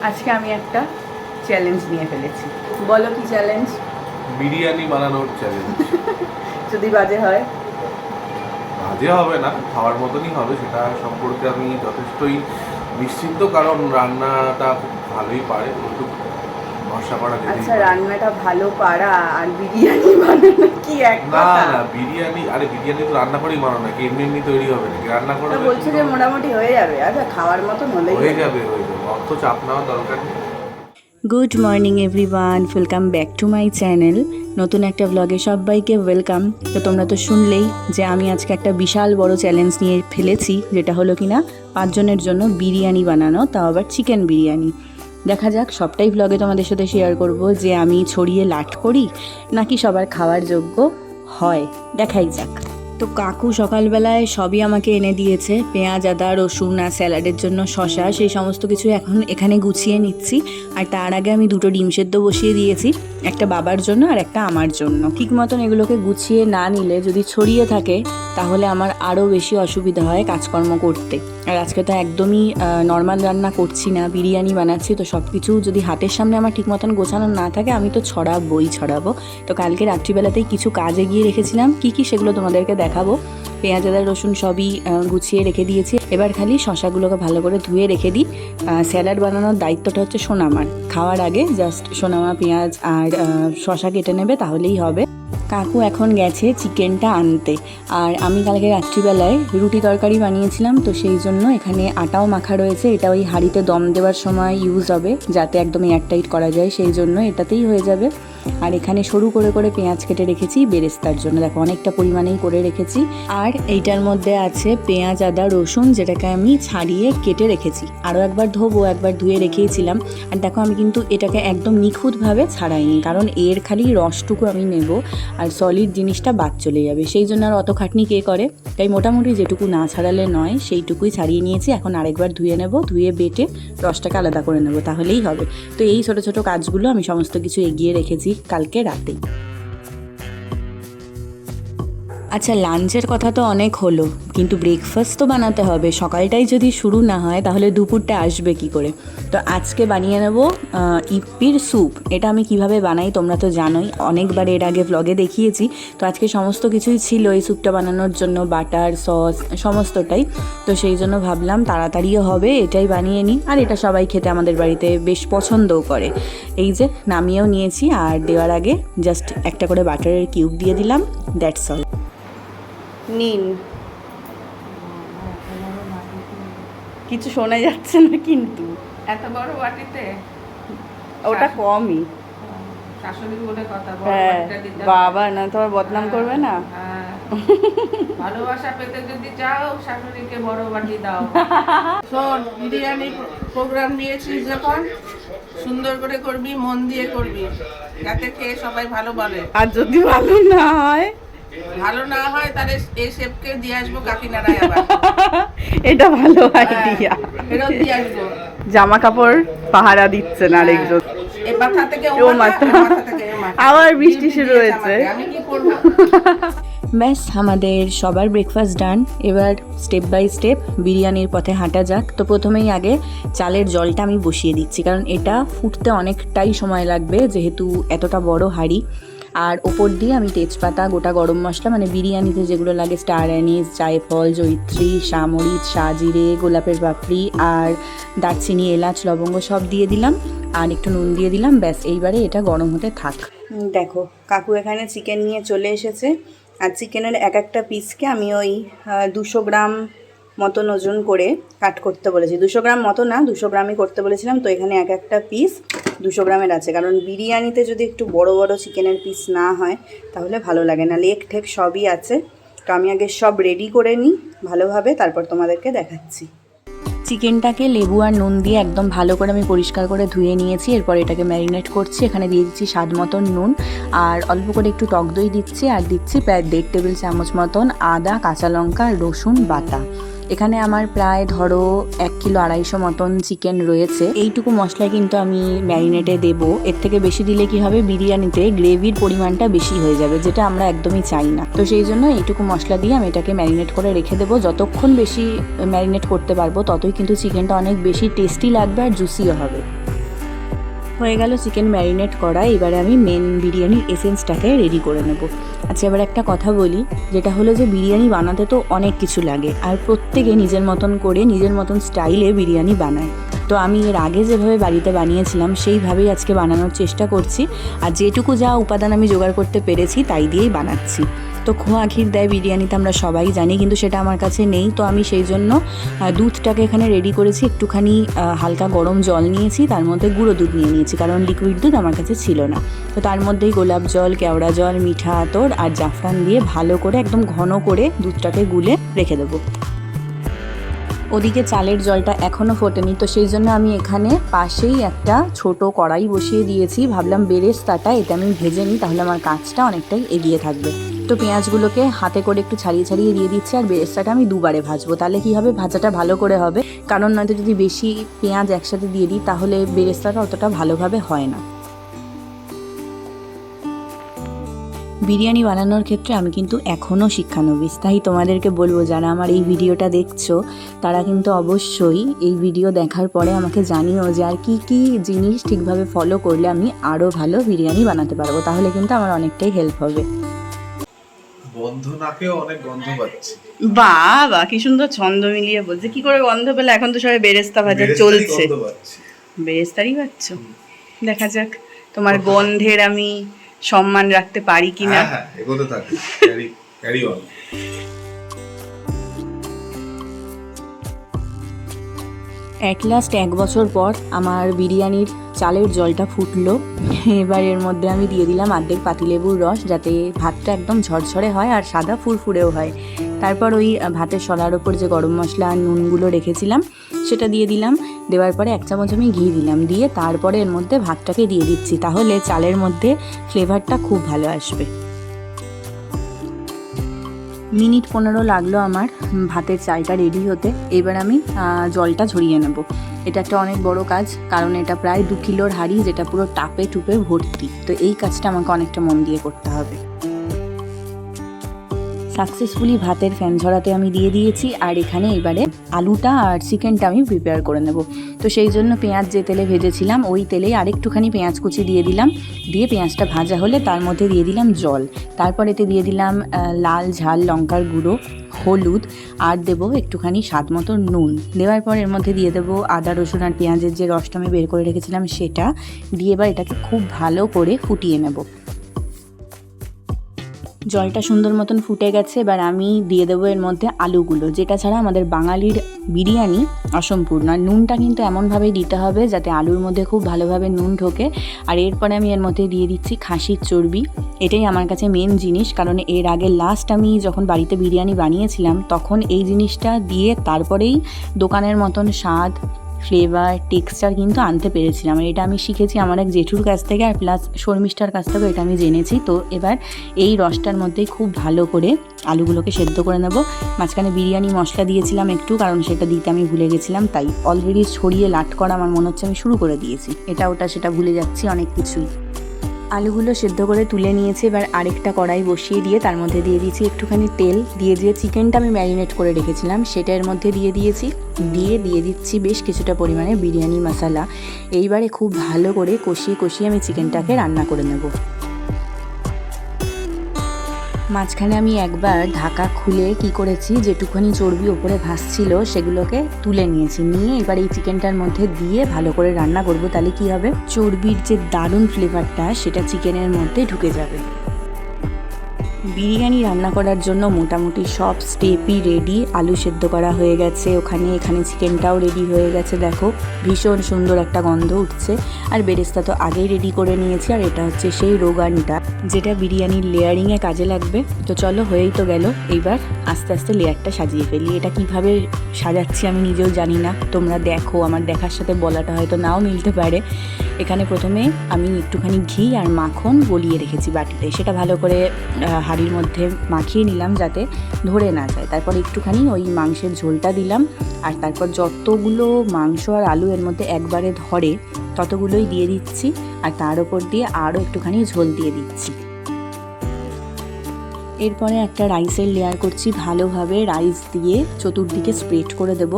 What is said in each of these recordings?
আজকে আমি একটা চ্যালেঞ্জ নিয়ে ফেলেছি। বলো কি চ্যালেঞ্জ বিরিয়ানি বানানোর চ্যালেঞ্জ যদি বাজে হয়? বাজে হবে না খাওয়ার মতনই হবে সেটা সম্পর্কে আমি যথেষ্টই নিশ্চিন্ত কারণ রান্নাটা খুব ভালোই পারে একটু ভরসা করা আচ্ছা। রান্নাটা ভালো পারা আর বিরিয়ানি বানানো কি এক না না বিরিয়ানি আরে বিরিয়ানি তো রান্না করেই বানানো নাকি এমনি এমনি তৈরি হবে নাকি? রান্না করে বলছে যে মোটামুটি হয়ে যাবে। আচ্ছা খাওয়ার মতন হলেই হয়ে যাবে হয়ে যাবে। চাপ নেওয়ার দরকার নেই। Good morning everyone welcome back to my channel নতুন একটা ব্লগে সবাইকে ওয়েলকাম তো তোমরা তো শুনলেই যে আমি আজকে একটা বিশাল বড় চ্যালেঞ্জ নিয়ে ফেলেছি, যেটা হলো কিনা, পাঁচজনের জন্য বিরিয়ানি বানানো, তাও আবার চিকেন বিরিয়ানি। দেখা যাক, সবটাই ব্লগে তোমাদের সাথে শেয়ার করব যে আমি ছড়িয়ে লাট করি, নাকি সবার খাওয়ার যোগ্য হয়। দেখাই যাক। তো কাকু সকালবেলায় সবই আমাকে এনে দিয়েছে। পেঁয়াজ, আদা, রসুন আর স্যালাডের জন্য শশা সেই সমস্ত কিছু এখন এখানে গুছিয়ে নিচ্ছি। আর তার আগে আমি দুটো ডিম সেদ্ধ বসিয়ে দিয়েছি, একটা বাবার জন্য আর একটা আমার জন্য। ঠিক মতন এগুলোকে গুছিয়ে না নিলে যদি ছড়িয়ে থাকে তাহলে আমার আরও বেশি অসুবিধা হয় কাজকর্ম করতে। আর আজকে তো একদমই নর্মাল রান্না করছি না, বিরিয়ানি বানাচ্ছি, তো সব কিছু যদি হাতের সামনে আমার ঠিক মতন গোছানো না থাকে, আমি তো ছড়াবই, ছড়াবো। তো কালকে রাত্রিবেলাতেই কিছু কাজে গিয়ে রেখেছিলাম। কি কি সেগুলো তোমাদেরকে দেখাবো? পেঁয়াজ, আদা, রসুন সবই গুছিয়ে রেখে দিয়েছি। এবার খালি শশাগুলোকে ভালো করে ধুয়ে রেখে দিই। স্যালাড বানানোর দায়িত্বটা হচ্ছে সোনামার খাওয়ার আগে জাস্ট সোনামা পেঁয়াজ আর শশা কেটে নেবে, তাহলেই হবে। কাকু এখন গেছে চিকেনটা আনতে। আর আমি কালকে রাত্রিবেলায় রুটি তরকারি বানিয়েছিলাম, তো সেই জন্য এখানে আটাও মাখা রয়েছে। এটা ওই হাঁড়িতে দম দেওয়ার সময় ইউজ হবে, যাতে একদম এয়ারটাইট করা যায়। সেই জন্য এটাতেই হয়ে যাবে। আর এখানে সরু করে করে পেঁয়াজ কেটে রেখেছি বেরেস্তার জন্য। দেখো, অনেকটা পরিমাণেই করে রেখেছি। আর এইটার মধ্যে আছে পেঁয়াজ, আদা, রসুন, যেটাকে আমি ছাড়িয়ে কেটে রেখেছি। আরও একবার ধোবো, একবার ধুয়ে রেখেইছিলাম আর দেখো, আমি কিন্তু এটাকে একদম নিখুঁতভাবে ছাড়াইনি, কারণ এর খালি রসটুকু আমি নেব আর সলিড জিনিসটা বাদ চলে যাবে। সেই জন্য আর অত খাটনি কে করে? তাই মোটামুটি যেটুকু না ছাড়ালে নয়, সেইটুকুই ছাড়িয়ে নিয়েছি। এখন আরেকবার ধুয়ে নেব, ধুয়ে বেটে রসটাকে আলাদা করে নেব, তাহলেই হবে। তো এই ছোটো ছোটো কাজগুলো আমি সমস্ত কিছু এগিয়ে রেখেছি। কালকে রাতেই আচ্ছা লাঞ্চের কথা তো অনেক হলো কিন্তু ব্রেকফাস্ট তো বানাতে হবে। সকালটাই যদি শুরু না হয় তাহলে দুপুরটা আসবে কি করে? তো আজকে বানিয়ে নেব আহ, ইপ্পির স্যুপ। এটা আমি কীভাবে বানাই তোমরা তো জানোই অনেকবার এর আগে ব্লগে দেখিয়েছি। তো আজকে সমস্ত কিছুই ছিল এই স্যুপটা বানানোর জন্য বাটার সস সমস্তটাই। তো সেই জন্য ভাবলাম তাড়াতাড়িও হবে এটাই বানিয়ে নিই। আর এটা সবাই খেতে আমাদের বাড়িতে বেশ পছন্দও করে। এই যে নামিয়েও নিয়েছি আর দেওয়ার আগে জাস্ট একটা করে বাটারের কিউব দিয়ে দিলাম দ্যাটস অল নিন। কিছু শোনা যাচ্ছে না কিন্তু। এত বড় বাটিতে? ওটা কমই। হ্যাঁ। বাবা না তোমার বদনাম করবে না? হ্যাঁ। ভালোবাসা পেতে যদি চাও শাশুড়িকে বড় বাটি দাও। শোন বিরিয়ানি প্রোগ্রাম নিয়েছিস যখন? সুন্দর করে করবি মন দিয়ে করবি। যাতে খেয়ে সবাই ভালো বলে আর যদি ভালো না হয়? ভালো না হয় তাহলে এই শেফকে দিয়ে আসব কাকিনারায় আবার। এটা ভালো হ্যাঁ, আইডিয়া ফেরত দিয়ে আসব। জামা কাপড় পাহারা দিচ্ছেন আরেকজন। এ মাথা থেকে ও মাথা। আবার বৃষ্টি শুরু হয়েছে। আমি কি করব? ব্যাস আমাদের সবার ব্রেকফাস্ট ডান এবার স্টেপ বাই স্টেপ বিরিয়ানির পথে হাঁটা যাক। তো প্রথমেই আগে চালের জলটা আমি বসিয়ে দিচ্ছি কারণ এটা ফুটতে অনেকটাই সময় লাগবে যেহেতু এতটা বড় হাঁড়ি। আর ওপর দিয়ে আমি তেজপাতা, গোটা গরম মশলা মানে বিরিয়ানিতে যেগুলো লাগে, স্টার অ্যানিস, জায়ফল জৈত্রী সামরিচ সাজিরে, গোলাপের পাপড়ি আর দারচিনি, এলাচ, লবঙ্গ সব দিয়ে দিলাম আর একটু নুন দিয়ে দিলাম। ব্যাস, এইবারে এটা গরম হতে থাক। দেখো, কাকু এখানে চিকেন নিয়ে চলে এসেছে। আর চিকেনের এক একটা পিসকে আমি ওই দুশো গ্রাম মতন ওজন করে কাট করতে বলেছি। দুশো গ্রাম মতো না, দুশো গ্রামই করতে বলেছিলাম, তো এখানে এক একটা পিস দুশো গ্রামের আছে। কারণ বিরিয়ানিতে যদি একটু বড় বড় চিকেনের পিস না হয়, তাহলে ভালো লাগে না। লেগ ঠেক সবই আছে। তো আমি আগে সব রেডি করে নিই, ভালোভাবে তারপর তোমাদেরকে দেখাচ্ছি। চিকেনটাকে লেবু আর নুন দিয়ে একদম ভালো করে আমি পরিষ্কার করে ধুয়ে নিয়েছি, এরপর এটাকে ম্যারিনেট করছি। এখানে দিয়ে দিচ্ছি স্বাদ মতন নুন, আর অল্প করে একটু টক দই দিচ্ছি, আর দিচ্ছি প্রায় দেড় টেবিল চামচ মতন আদা, কাঁচা লঙ্কা, রসুন, বাটা। এখানে আমার প্রায় ধরো এক কিলো আড়াইশো মতন চিকেন রয়েছে। এইটুকু মশলা কিন্তু আমি ম্যারিনেটে দেবো। এর থেকে বেশি দিলে কি হবে? বিরিয়ানিতে গ্রেভির পরিমাণটা বেশি হয়ে যাবে, যেটা আমরা একদমই চাই না। তো সেই জন্য এইটুকু মশলা দিয়ে আমি এটাকে ম্যারিনেট করে রেখে দেবো। যতক্ষণ বেশি ম্যারিনেট করতে পারব, ততই কিন্তু চিকেনটা অনেক বেশি টেস্টি লাগবে আর জুসিও হবে। হয়ে গেল চিকেন ম্যারিনেট করা। এবারে আমি মেন বিরিয়ানির এসেন্সটাকে রেডি করে নেব। আচ্ছা এবার একটা কথা বলি, যেটা হলো যে বিরিয়ানি বানাতে তো অনেক কিছু লাগে, আর প্রত্যেকে নিজের মতন করে নিজের মতন স্টাইলে বিরিয়ানি বানায়। তো আমি এর আগে যেভাবে বাড়িতে বানিয়েছিলাম, সেইভাবেই আজকে বানানোর চেষ্টা করছি। আর যেটুকু যা উপাদান আমি জোগাড় করতে পেরেছি, তাই দিয়েই বানাচ্ছি। তো খোয়া ক্ষীর দেয় বিরিয়ানিতে, আমরা সবাই জানি, কিন্তু সেটা আমার কাছে নেই। তো আমি সেই জন্য দুধটাকে এখানে রেডি করেছি, একটুখানি হালকা গরম জল নিয়েছি, তার মধ্যে গুঁড়ো দুধ নিয়ে নিয়েছি, কারণ লিকুইড দুধ আমার কাছে ছিল না। তো তার মধ্যেই গোলাপ জল, কেওড়া জল, মিঠা আতর আর জাফরান দিয়ে ভালো করে একদম ঘন করে দুধটাকে গুলে রেখে দেবো। ওদিকে চালের জলটা এখনও ফোটেনি, তো সেই জন্য আমি এখানে পাশেই একটা ছোট কড়াই বসিয়ে দিয়েছি। ভাবলাম বেরেস্তাটা এটা আমি ভেজে নিই, তাহলে আমার কাজটা অনেকটাই এগিয়ে থাকবে। তো পেঁয়াজগুলোকে হাতে করে একটু ছাড়িয়ে ছাড়িয়ে দিয়ে দিচ্ছি, আর বেরেস্তাটা আমি দুবারে ভাজবো। তাহলে কী হবে? ভাজাটা ভালো করে হবে। কারণ নয়তো যদি বেশি পেঁয়াজ একসাথে দিয়ে দিই, তাহলে বেরেস্তাটা অতটা ভালোভাবে হয় না। বিরিয়ানি বানানোর ক্ষেত্রে আমি কিন্তু এখনও শিক্ষানবিশ। তাই তোমাদেরকে বলব যারা আমার এই ভিডিওটা দেখছ তারা কিন্তু অবশ্যই এই ভিডিও দেখার পরে আমাকে জানিও যে আর কী কী জিনিস ঠিকভাবে ফলো করলে আমি আরও ভালো বিরিয়ানি বানাতে পারব। তাহলে কিন্তু আমার অনেকটাই হেল্প হবে। বন্ধ নাকেও অনেক গন্ধ পাচ্ছি। বাবা কি সুন্দর ছন্দ মিলিয়ে বলছে। কি করে গন্ধ পেলে? এখন তো সবাই বেরেস্তা ভাজা চলছে। বেরেস্তারই পাচ্ছ? দেখা যাক তোমার গন্ধের আমি সম্মান রাখতে পারি কি না হ্যাঁ এগোতে থাকি। Carry carry on at last এক বছর পর আমার বিরিয়ানির চালের জলটা ফুটলো। এবার এর মধ্যে আমি দিয়ে দিলাম আর্ধেক পাতিলেবুর রস যাতে ভাতটা একদম ঝরঝরে হয় আর সাদা ফুরফুরেও হয়। তারপর ওই ভাতের সলার ওপর যে গরম মশলা আর নুনগুলো রেখেছিলাম, সেটা দিয়ে দিলাম। দেওয়ার পরে এক চামচ আমি ঘি দিলাম। দিয়ে তারপরে এর মধ্যে ভাতটাকে দিয়ে দিচ্ছি। তাহলে চালের মধ্যে ফ্লেভারটা খুব ভালো আসবে। মিনিট পনেরো লাগল আমার ভাতের চালটা রেডি হতে। এবার আমি জলটা ঝরিয়ে নেব। এটা একটা অনেক বড় কাজ, কারণ এটা প্রায় দু কিলোর হাঁড়ি, যেটা পুরো টাপে টুপে ভর্তি। তো এই কাজটা আমাকে অনেকটা মন দিয়ে করতে হবে। সাকসেসফুলি ভাতের ফ্যান ঝরাতে আমি দিয়ে দিয়েছি, আর এখানে এবারে আলুটা আর চিকেনটা আমি প্রিপেয়ার করে নেব। তো সেই জন্য পেঁয়াজ যে তেলে ভেজেছিলাম, ওই তেলেই আরেকটুখানি পেঁয়াজ কুচি দিয়ে দিলাম। দিয়ে পেঁয়াজটা ভাজা হলে তার মধ্যে দিয়ে দিলাম জল। তারপর এতে দিয়ে দিলাম লাল ঝাল লঙ্কার গুঁড়ো, হলুদ, আর দেবো একটুখানি স্বাদ মতো নুন। দেওয়ার পর এর মধ্যে দিয়ে দেবো আদা, রসুন আর পেঁয়াজের যে রসটা আমি বের করে রেখেছিলাম সেটা। দিয়ে এবার এটাকে খুব ভালো করে ফুটিয়ে নেব। জলটা সুন্দর মতন ফুটে গেছে, এবার আমি দিয়ে দেবো এর মধ্যে আলুগুলো, যেটা ছাড়া আমাদের বাঙালির বিরিয়ানি অসম্পূর্ণ। আর নুনটা কিন্তু এমনভাবেই দিতে হবে যাতে আলুর মধ্যে খুব ভালোভাবে নুন ঢোকে। আর এরপরে আমি এর মধ্যে দিয়ে দিচ্ছি খাসির চর্বি। এটাই আমার কাছে মেন জিনিস, কারণ এর আগে লাস্ট আমি যখন বাড়িতে বিরিয়ানি বানিয়েছিলাম, তখন এই জিনিসটা দিয়ে তারপরেই দোকানের মতন স্বাদ ফ্লেভার টেক্সচার কিন্তু আনতে পেরেছিলাম। এটা আমি শিখেছি আমার এক জেঠুর কাছ থেকে আর প্লাস শর্মিষ্ঠার কাছ থেকেও এটা আমি জেনেছি। তো এবার এই রসটার মধ্যেই খুব ভালো করে আলুগুলোকে সেদ্ধ করে নেব। মাঝখানে বিরিয়ানি মশলা দিয়েছিলাম একটু, কারণ সেটা দিতে আমি ভুলে গেছিলাম, তাই অলরেডি ছড়িয়ে লাট করা আমার মনে হচ্ছে আমি শুরু করে দিয়েছি। এটা ওটা সেটা ভুলে যাচ্ছি অনেক কিছুই। আলুগুলো সেদ্ধ করে তুলে নিয়েছি, এবার আরেকটা কড়াই বসিয়ে দিয়ে তার মধ্যে দিয়ে দিয়েছি একটুখানি তেল। দিয়ে দিয়ে চিকেনটা আমি ম্যারিনেট করে রেখেছিলাম, সেটা এর মধ্যে দিয়ে দিয়েছি। দিয়ে দিয়ে দিচ্ছি বেশ কিছুটা পরিমাণে বিরিয়ানি মশালা। এইবারে খুব ভালো করে কষিয়ে কষিয়ে আমি চিকেনটাকে রান্না করে নেব। মাঝখানে আমি একবার ঢাকা খুলে কি করেছি, যেটুকুনি চর্বি ওপরে ভাসছিল সেগুলোকে তুলে নিয়েছি। নিয়ে এবার এই চিকেনটার মধ্যে দিয়ে ভালো করে রান্না করব, তাহলে কি হবে? চর্বির যে দারুণ ফ্লেভারটা সেটা চিকেনের মধ্যে ঢুকে যাবে। বিরিয়ানি রান্না করার জন্য মোটামুটি সব স্টেপই রেডি আলু সেদ্ধ করা হয়ে গেছে, ওখানে এখানে চিকেনটাও রেডি হয়ে গেছে, দেখো, ভীষণ সুন্দর একটা গন্ধ উঠছে। আর বেরেস্তা তো আগেই রেডি করে নিয়েছি, আর এটা হচ্ছে সেই রোগানটা, যেটা বিরিয়ানির লেয়ারিংয়ে কাজে লাগবে। তো চলো, হয়েই তো গেল, এইবার আস্তে আস্তে লেয়ারটা সাজিয়ে ফেলি। এটা কীভাবে সাজাচ্ছি আমি নিজেও জানি না, তোমরা দেখো, আমার দেখার সাথে বলাটা হয়তো নাও মিলতে পারে। এখানে প্রথমে আমি একটুখানি ঘি আর মাখন গলিয়ে রেখেছি বাটিতে। সেটা ভালো করে হাঁড়ির মধ্যে মাখিয়ে নিলাম যাতে ধরে না যায়। তারপর একটুখানি ওই মাংসের ঝোলটা দিলাম আর তারপর যতগুলো মাংস আর আলু এর মধ্যে একবারে ধরে ততগুলোই দিয়ে দিচ্ছি আর তার ওপর দিয়ে আরও একটুখানি ঝোল দিয়ে দিচ্ছি। এরপরে একটা রাইসের লেয়ার করছি ভালোভাবে রাইস দিয়ে চতুর্দিকে স্প্রেড করে দেব।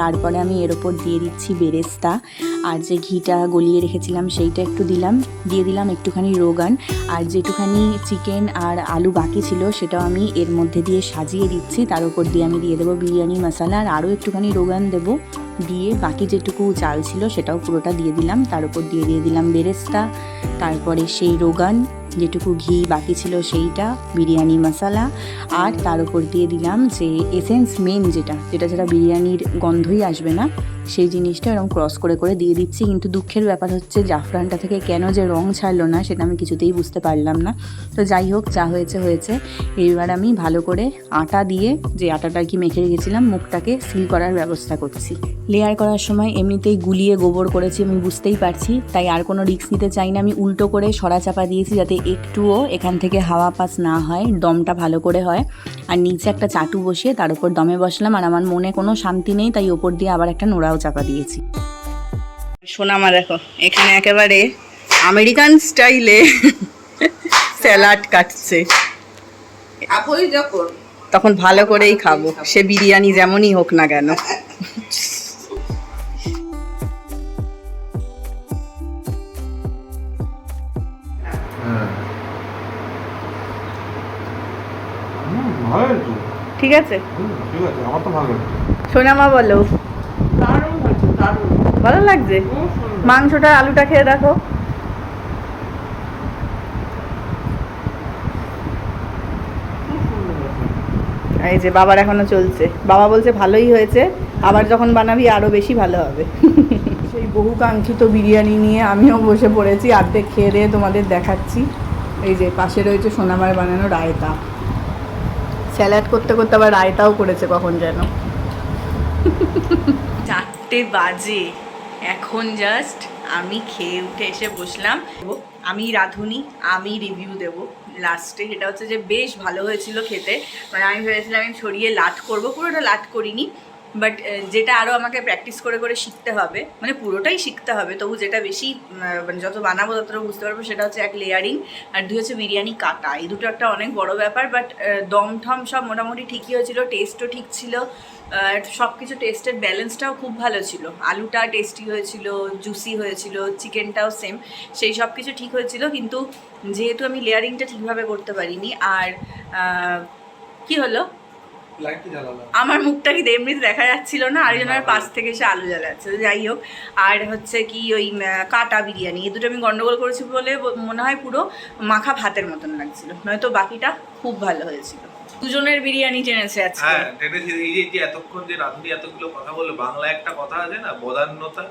তারপরে আমি এর ওপর দিয়ে দিচ্ছি বেরেস্তা আর যে ঘিটা গলিয়ে রেখেছিলাম সেইটা একটু দিলাম, দিয়ে দিলাম একটুখানি রোগান। আর যেটুখানি চিকেন আর আলু বাকি ছিল সেটাও আমি এর মধ্যে দিয়ে সাজিয়ে দিচ্ছি। তার উপর দিয়ে আমি দিয়ে দেবো বিরিয়ানি, মশলা আর আরও একটুখানি রোগান দেবো। দিয়ে বাকি যেটুকু চাল ছিল সেটাও পুরোটা দিয়ে দিলাম। তার উপর দিয়ে দিয়ে দিলাম বেরেস্তা, তারপরে সেই রোগান, যেটুকু ঘি বাকি ছিল সেইটা, বিরিয়ানি, মশলা। আর তার উপর দিয়ে দিলাম যে এসেন্স মেন যেটা যেটা যেটা বিরিয়ানির গন্ধই আসবে না সেই জিনিসটা এরকম ক্রস করে করে দিয়ে দিচ্ছি। কিন্তু দুঃখের ব্যাপার হচ্ছে, জাফরানটা থেকে কেন যে রং ছাড়লো না, সেটা আমি কিছুতেই বুঝতে পারলাম না। তো যাই হোক, যা হয়েছে হয়েছে। এইবার আমি ভালো করে আটা দিয়ে, যে আটাটা আর কি মেখে রেখেছিলাম, মুখটাকে সিল করার ব্যবস্থা করছি। লেয়ার করার সময় এমনিতেই গুলিয়ে গোবর করেছি আমি বুঝতেই পারছি। তাই আর কোনো রিস্ক নিতে চাই না। আমি উল্টো করে সরা চাপা দিয়েছি যাতে একটুও এখান থেকে হাওয়া পাস না হয়, দমটা ভালো করে হয়। আর নিচে একটা চাটু বসিয়ে তার উপর দমে বসলাম আর আমার মনে কোনো শান্তি নেই তাই ওপর দিয়ে আবার একটা নোড়াও চাপা দিয়েছি। সোনামা দেখো এখানে একেবারে আমেরিকান স্টাইলে স্যালাড কাটছে। যখন। তখন ভালো করেই খাব সে বিরিয়ানি যেমনই হোক না কেন। ঠিক আছে? হুম, ঠিক আছে আমার তো ভালো লাগছে। সোনামা বলো। ভালো লাগছে? মাংসটা আলুটা খেয়ে দেখো। এই যে বাবার এখনও চলছে। বাবা বলছে ভালোই হয়েছে আবার যখন বানাবি আরও বেশি ভালো হবে। সেই বহু কাঙ্ক্ষিত বিরিয়ানি নিয়ে আমিও বসে পড়েছি অর্ধেক খেয়ে দিয়ে তোমাদের দেখাচ্ছি। এই যে পাশে রয়েছে সোনামার বানানো রায়তা। স্যালাড করতে করতে আবার রায়তাও করেছে কখন যেন। চারটে বাজে। এখন জাস্ট আমি খেয়ে উঠে এসে বসলাম। আমি রাঁধুনি, আমি রিভিউ দেব লাস্টে সেটা হচ্ছে যে বেশ ভালো হয়েছিল খেতে। মানে আমি ভেবেছিলাম আমি ছড়িয়ে লাট করব। পুরোটা লাট করিনি। বাট যেটা আরও আমাকে প্র্যাকটিস করে করে শিখতে হবে মানে পুরোটাই শিখতে হবে, তবু যেটা বেশি মানে যত বানাবো ততটা বুঝতে পারব, সেটা হচ্ছে এক লেয়ারিং আর দুই হচ্ছে বিরিয়ানি কাটা। এই দুটো একটা অনেক বড় ব্যাপার বাট দম ঠম সব মোটামুটি ঠিকই হয়েছিল টেস্টও ঠিক ছিল সব কিছু টেস্টের ব্যালেন্সটাও খুব ভালো ছিল। আলুটা টেস্টি হয়েছিল জুসি হয়েছিল চিকেনটাও সেম সেই সব কিছু ঠিক হয়েছিল, কিন্তু যেহেতু আমি লেয়ারিংটা ঠিকভাবে করতে পারিনি, আর কি হলো? আমার মুখটা কি এমনিতে দেখা যাচ্ছিল না আরেকজনের পাশ থেকে সে আলু জ্বালাচ্ছে। তো যাই হোক আর হচ্ছে কি ওই কাটা বিরিয়ানি এই দুটো আমি গন্ডগোল করেছি বলে মনে হয় পুরো মাখা ভাতের মতন লাগছিল। নয়তো বাকিটা খুব ভালো হয়েছিল। দুজনের বিরিয়ানি টেনেছে আজকে। হ্যাঁ টেনেছি এই যে যে এতক্ষণ যে রাধুনি এতগুলো কথা বলল বাংলা একটা কথা আছে না বদান্যতা?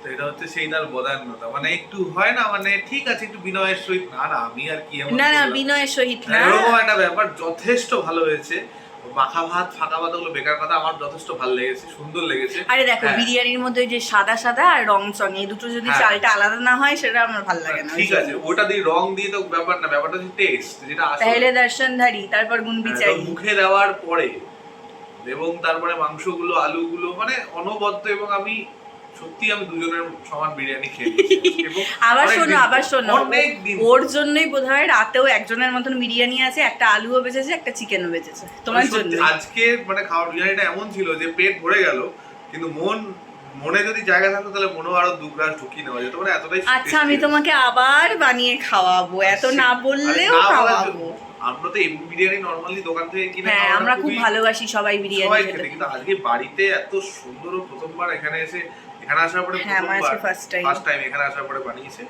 তো এটা হচ্ছে সেই তার বদান্যতা। মানে একটু হয় না মানে ঠিক আছে একটু বিনয়ের সহিত। না না আমি আর কি না না বিনয়ের সহিত না। এরকম একটা ব্যাপার যথেষ্ট ভালো হয়েছে। মাখা ভাত ফাঁকা ভাত ওগুলো বেকার কথা আমার যথেষ্ট ভালো লেগেছে সুন্দর লেগেছে আরে দেখো হ্যাঁ। বিরিয়ানির মধ্যে যে সাদা সাদা আর রং চং এই দুটো যদি হ্যাঁ। চালটা আলাদা না হয় সেটা আমার ভালো লাগে না ঠিক আছে ওটা দিয়ে রং দিয়ে তো ব্যাপার না ব্যাপারটা হচ্ছে টেস্ট যেটা আসলে তাহলে দর্শনধারী তারপর গুণ হ্যাঁ, বিচারি মুখে দেওয়ার পরে এবং তারপরে মাংসগুলো আলুগুলো মানে অনবদ্য এবং আমি সত্যি আমি দুজনের সমান বিরিয়ানি খেয়ে আবার শোনো আবার শোনো। ওর জন্যই বোধহয় রাতেও একজনের মতন বিরিয়ানি আছে একটা আলুও বেঁচেছে একটা চিকেনও বেঁচেছে। তোমার জন্য আজকে মানে খাওয়ার বিরিয়ানিটা এমন ছিল যে পেট ভরে গেল কিন্তু মন মনে যদি জায়গা থাকতো তাহলে মনেও আরও দু গ্লাস ঢুকিয়ে নেওয়া যেত। মানে এতটাই আচ্ছা আমি তোমাকে আবার বানিয়ে খাওয়াবো। এত না বললেও খাওয়াবো। আমরা তো এমনি বিরিয়ানি নর্মালি দোকান থেকে কিনে হ্যাঁ আমরা খুব ভালোবাসি সবাই বিরিয়ানি খেতে। কিন্তু আজকে বাড়িতে এত সুন্দর প্রথমবার এখানে এসে এখানে আসার পরে হ্যাঁ, first time। ফার্স্ট টাইম এখানে আসার পরে বানিয়েছে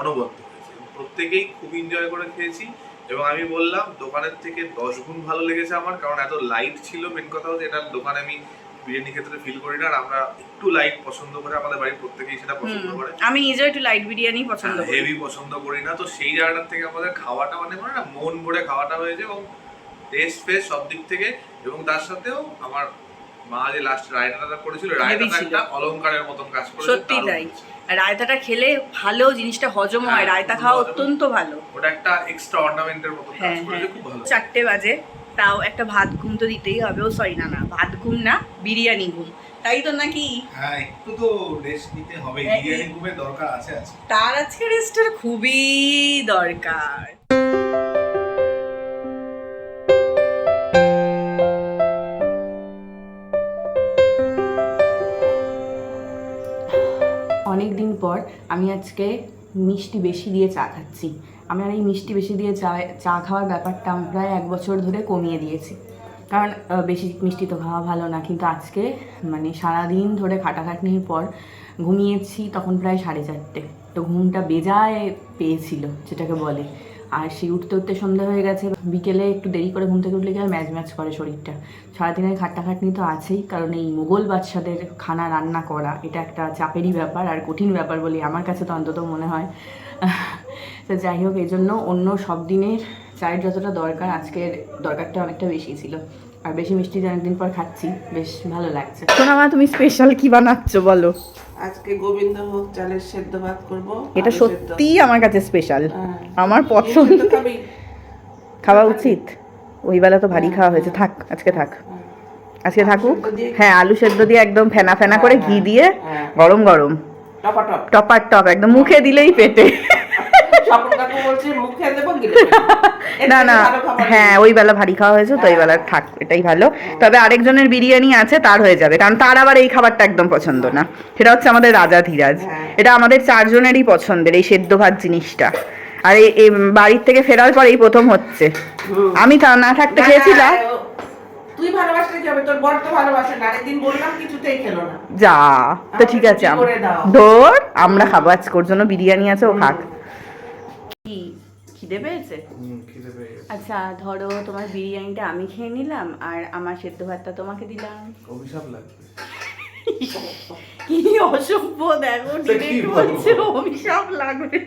অনবদ্য হয়েছে। প্রত্যেকেই খুব এনজয় করে খেয়েছি। এবং আমি বললাম দোকানের থেকে দশ গুণ ভালো লেগেছে আমার কারণ এত লাইট ছিল। মেন কথা হচ্ছে এটা দোকানে আমি বিরিয়ানি ক্ষেত্রে ফিল করি না আর আমরা একটু লাইট পছন্দ করে আমাদের বাড়ির প্রত্যেকেই সেটা পছন্দ করে। আমি নিজেও একটু লাইট বিরিয়ানি পছন্দ করি। হেভি পছন্দ করি না। তো সেই জায়গাটার থেকে আমাদের খাওয়াটা মানে মানে না মন ভরে খাওয়াটা হয়েছে এবং টেস্ট ফেস্ট সব দিক থেকে। এবং তার সাথেও আমার মা যে লাস্ট রায়তাটা করেছিল রায়তাটা একটা অলংকারের মতন কাজ করেছে সত্যি তাই। রায়তাটা খেলে ভালো জিনিসটা হজম হয় হ্যাঁ, রায়তা খাওয়া অত্যন্ত ভালো। ওটা একটা এক্সট্রা অর্নামেন্টের মতন কাজ হ্যাঁ করেছে হ্যাঁ। খুব ভালো। চারটে বাজে তাও একটা ভাত ঘুম তো দিতেই হবে ও সরি না না ভাত ঘুম না বিরিয়ানি ঘুম। তাই তো নাকি? হ্যাঁ একটু তো রেস্ট নিতে হবে হ্যাঁ, বিরিয়ানি ঘুমের দরকার আছে। আছে তার আজকে রেস্টের খুবই দরকার। অনেক দিন পর আমি আজকে মিষ্টি বেশি দিয়ে চা খাচ্ছি। আমি আর এই মিষ্টি বেশি দিয়ে চা চা খাওয়ার ব্যাপারটা আমি প্রায় এক বছর ধরে কমিয়ে দিয়েছি। কারণ বেশি মিষ্টি তো খাওয়া ভালো না, কিন্তু আজকে মানে সারাদিন ধরে খাটাখাটনির পর ঘুমিয়েছি তখন প্রায় সাড়ে চারটে। তো ঘুমটা বেজায় পেয়েছিল, যেটাকে বলে। আর সেই উঠতে উঠতে সন্ধ্যা হয়ে গেছে, বিকেলে একটু দেরি করে ঘুম থেকে উঠলে কি আর ম্যাচ ম্যাচ করে শরীরটা। সারাদিনের খাট্টাখাটনি তো আছেই, কারণ এই মোগল বাদশাদের খানা রান্না করা, এটা একটা চাপেরই ব্যাপার আর কঠিন ব্যাপার বলে আমার কাছে তো অন্তত মনে হয়। তো যাই হোক এই জন্য অন্য সব দিনের চায়ের যতটা দরকার, আজকের দরকারটা অনেকটা বেশি ছিল। আর বেশি মিষ্টি যে অনেকদিন পর খাচ্ছি বেশ ভালো লাগছে। সোনামা তুমি স্পেশাল কি বানাচ্ছ বলো? আজকে গোবিন্দভোগ চালের সেদ্ধ ভাত করব এটা। সত্যিই আমার কাছে স্পেশাল হ্যাঁ। আমার পছন্দ। খাওয়া উচিত। ওই বেলা তো ভারী খাওয়া হয়েছে। থাক আজকে থাক। আজকে থাকুক। হ্যাঁ আলু সেদ্ধ দিয়ে একদম ফেনা ফেনা করে ঘি দিয়ে হ্যাঁ। গরম গরম। টপার টপ একদম মুখে দিলেই পেটে। না না হ্যাঁ ওই বেলা ভারী খাওয়া হয়েছে তো ওই বেলা থাক এটাই ভালো। তবে আরেকজনের বিরিয়ানি আছে তার হয়ে যাবে কারণ তার আবার এই খাবারটা একদম পছন্দ না। সেটা হচ্ছে আমাদের রাজা ধীরাজ। হ্যাঁ। এটা আমাদের চারজনেরই পছন্দের এই সেদ্ধ ভাত জিনিসটা। আর এই এই বাড়ির থেকে ফেরার পর এই প্রথম হচ্ছে। আমি তা না থাকতে না, চেয়েছিলাম তুই ভালোবাসলে হবে তোর বর তো ভালোবাসে না। আরেকদিন বললাম কিছুতেই খেলো না। যা তো ঠিক আছে। ধর আমরা খাব আজকে ওর জন্য বিরিয়ানি আছে ও খাক। খিদে পেয়েছে। আচ্ছা ধরো তোমার বিরিয়ানিটা আমি খেয়ে নিলাম আর আমার সেদ্ধ ভাতটা তোমাকে দিলাম। অভিশাপ লাগবে। কি অসভ্য দেখো ডিরেক্ট বলছে অভিশাপ লাগবে।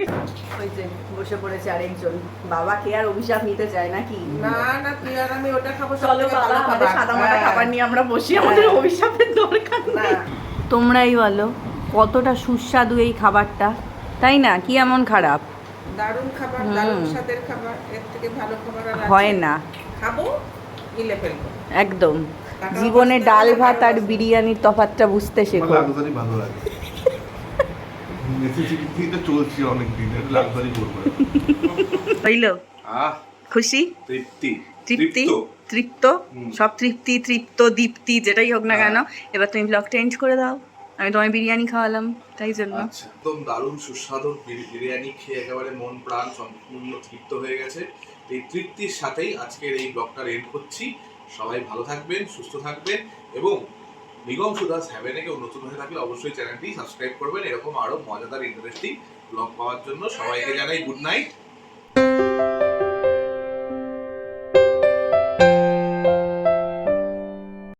ওই যে বসে পড়েছে আরেকজন। বাবা কে আর অভিশাপ নিতে চায় নাকি? না না তুই আর আমি ওটা খাব চলো বাবা আমাদের সাদা মাটা হ্যাঁ। খাবার নিয়ে আমরা বসি আমাদের হ্যাঁ। অভিশাপের দরকার না। নেই। তোমরাই বলো কতটা সুস্বাদু এই খাবারটা তাই না? কি এমন খারাপ? দারুণ খাবার দারুণ স্বাদের খাবার এর থেকে ভালো খাবার আর হয় না। খাব গিলে ফেলব। একদম। জীবনে ডাল ভাত আর। বিরিয়ানির তফাৎটা বুঝতে শেখো। লাক্সারি ভালো লাগে। চলছে অনেক দিন লাক্সারি করব হইল? আহ খুশি? তৃপ্তি। তৃপ্তি? তৃপ্ত। তৃপ্ত? সব তৃপ্তি তৃপ্ত দীপ্তি যেটাই হোক না হ্যাঁ। কেন এবার তুমি ব্লগটা এন্ড করে দাও। আমি তোমায় বিরিয়ানি খাওয়ালাম, তাই জন্য। আচ্ছা একদম দারুণ, সুস্বাদু বিরি- বিরিয়ানি খেয়ে একেবারে মন, প্রাণ সম্পূর্ণ তৃপ্ত হয়ে গেছে। এই তৃপ্তির সাথেই আজকের এই ব্লগটা এন্ড করছি। সবাই ভালো থাকবেন, সুস্থ থাকবেন এবং নিগম সুদাস হ্যাভেনে কেউ নতুন হয়ে থাকলে অবশ্যই চ্যানেলটি সাবস্ক্রাইব করবেন। এরকম আরও মজাদার ইন্টারেস্টিং ব্লগ পাওয়ার জন্য সবাইকে জানাই গুড নাইট